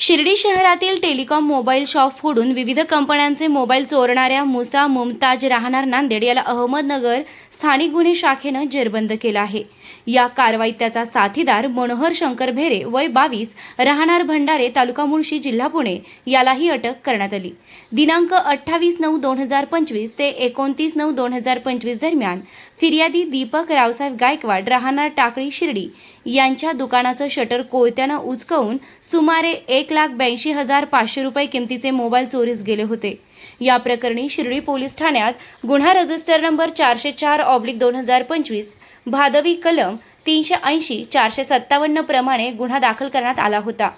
शिर्डी शहरातील telecom mobile shop फोडून विविध कंपन्यांचे मोबाईल चोरणाऱ्या मुसा मुमताज राहणार नांदेड याला अहमदनगर स्थानिक गुन्हे शाखेनं जेरबंद केलं आहे. या कारवाईत त्याचा साथीदार मनोहर शंकर भेरे वय बावीस राहणार भंडारे तालुका मुळशी जिल्हा पुणे यालाही अटक करण्यात आली. दिनांक अठ्ठावीस नऊ दोन हजार पंचवीस ते एकोणतीस नऊ दोन हजार पंचवीस दरम्यान फिर्यादी दीपक रावसाहेब गायकवाड राहणार टाकळी शिर्डी यांच्या दुकानाचं शटर कोयत्यानं उचकवून सुमारे एक लाख ब्याऐंशी हजार पाचशे रुपये किमतीचे मोबाईल चोरीस गेले होते. या प्रकरणी शिर्डी पोलीस ठाण्यात गुन्हा रजिस्टर नंबर चारशे चार ऑब्लिक दोन हजार पंचवीस भादवी कलम तीनशे ऐंशी चारशे सत्तावन्न प्रमाणे गुन्हा दाखल करण्यात आला होता.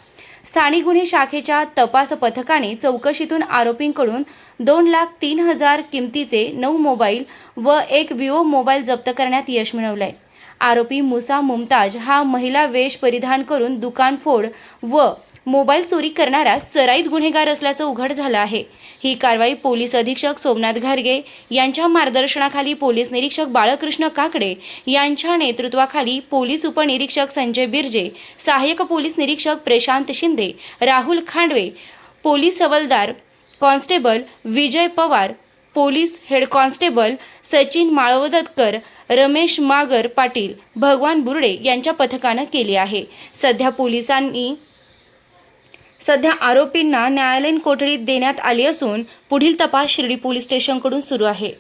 स्थानिक गुन्हे शाखेच्या तपास पथकाने चौकशीतून आरोपींकडून दोन लाख तीन हजार किमतीचे नऊ मोबाईल व एक विवो मोबाईल जप्त करण्यात यश मिळवलंय. आरोपी मुसा मुमताज हा महिला वेश परिधान करून दुकान फोड व मोबाईल चोरी करणारा सराईत गुन्हेगार असल्याचं उघड झालं आहे. ही कारवाई पोलीस अधीक्षक सोमनाथ घारगे यांच्या मार्गदर्शनाखाली पोलीस निरीक्षक बाळकृष्ण काकडे यांच्या नेतृत्वाखाली पोलीस उपनिरीक्षक संजय बिर्जे सहाय्यक पोलीस निरीक्षक प्रशांत शिंदे राहुल खांडवे पोलीस हवालदार constable Vijay Pawar police head constable Sachin Malvadatkar Ramesh Magar Patil Bhagwan Burde यांच्या पथकानं केली आहे. सध्या पोलिसांनी सध्या आरोपींना न्यायालयीन कोठडीत देण्यात आली असून पुढील तपास शिर्डी पोलीस स्टेशनकडून सुरू आहे.